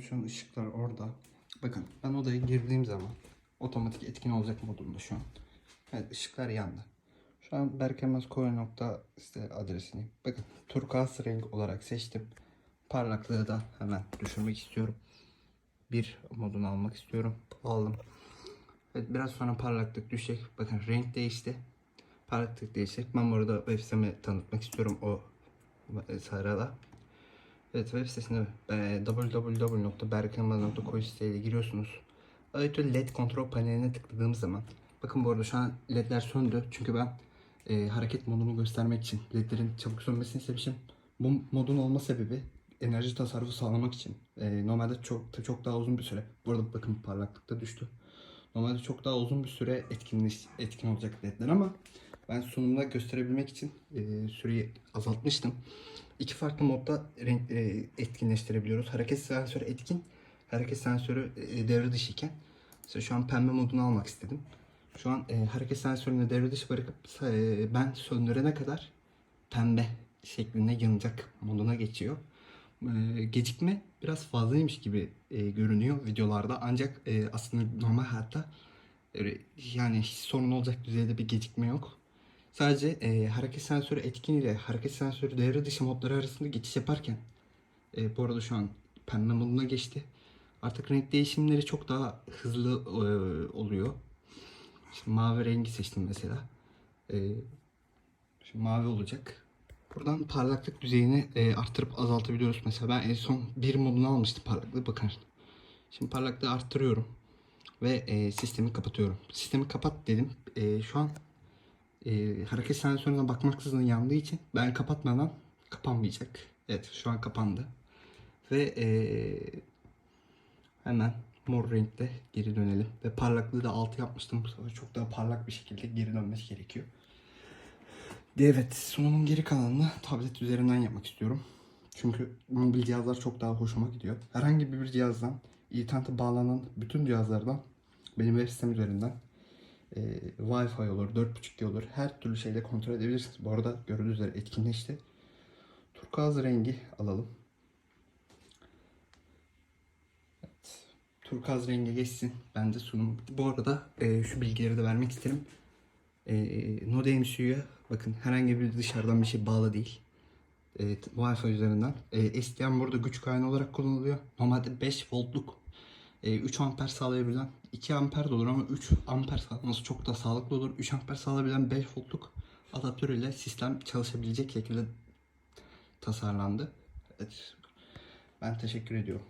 Şu an ışıklar orada. Bakın ben odaya girdiğim zaman otomatik etkin olacak modunda şu an. Evet ışıklar yandı. Şu an berkemezkoy.nokta site adresini. Bakın turkuaz renk olarak seçtim. Parlaklığı da hemen düşürmek istiyorum. Bir modunu almak istiyorum. Aldım. Evet biraz sonra parlaklık düşecek. Bakın renk değişti. Parlaklık değişecek. Ben burada web sitemi tanıtmak istiyorum o sırada. Evet web sitesine e, www.berkemaz.co siteye giriyorsunuz. Ayrıca led kontrol paneline tıkladığım zaman bakın bu arada şu an ledler söndü çünkü ben e, hareket modunu göstermek için ledlerin çabuk sönmesini istemişim. Bu modun olma sebebi enerji tasarrufu sağlamak için. E, normalde çok çok daha uzun bir süre. Bu arada bakın parlaklıkta düştü. Normalde çok daha uzun bir süre etkinleş, etkin olacak ledler ama ben sunumda gösterebilmek için e, süreyi azaltmıştım. İki farklı modda renk e, etkinleştirebiliyoruz. Hareket sensörü etkin, hareket sensörü e, devre dışı iken. Mesela şu an pembe modunu almak istedim. Şu an e, hareket sensörünü devre dışı bırakıp e, ben söndürene kadar pembe şeklinde yanacak moduna geçiyor. E, gecikme biraz fazlaymış gibi e, görünüyor videolarda ancak e, aslında normal hayatta öyle, yani hiç sorun olacak düzeyde bir gecikme yok. Sadece e, hareket sensörü etkin ile hareket sensörü devre dışı modları arasında geçiş yaparken e, bu arada şu an pembe moduna geçti. Artık renk değişimleri çok daha hızlı e, oluyor. Şimdi mavi rengi seçtim mesela. E, şimdi mavi olacak. Buradan parlaklık düzeyini e, arttırıp azaltabiliyoruz. Mesela ben en son bir modunu almıştım parlaklığı. Bakın. Şimdi parlaklığı arttırıyorum. Ve e, sistemi kapatıyorum. Sistemi kapat dedim. E, şu an e, hareket sensörüne bakmaksızın yandığı için ben kapatmadan kapanmayacak. Evet şu an kapandı. Ve e, hemen mor renkte geri dönelim. Ve parlaklığı da 6 yapmıştım. Bu sefer çok daha parlak bir şekilde geri dönmesi gerekiyor. Evet sunumun geri kalanını tablet üzerinden yapmak istiyorum. Çünkü mobil cihazlar çok daha hoşuma gidiyor. Herhangi bir cihazdan, internete bağlanan bütün cihazlardan benim web sitem üzerinden e, Wi-Fi olur, 4.5G olur. Her türlü şeyle kontrol edebilirsiniz. Bu arada gördüğünüz üzere etkinleşti. Turkuaz rengi alalım. Evet. Turkuaz rengi geçsin. Ben de sunum. Bu arada e, şu bilgileri de vermek isterim. E, Node MCU'ya bakın herhangi bir dışarıdan bir şey bağlı değil. E, Wi-Fi üzerinden. E, SDM burada güç kaynağı olarak kullanılıyor. Normalde 5 voltluk e, 3 amper sağlayabilen 2 amper de olur ama 3 amper sağlaması çok da sağlıklı olur. 3 amper sağlayabilen 5 voltluk adaptör ile sistem çalışabilecek şekilde tasarlandı. Evet. Ben teşekkür ediyorum.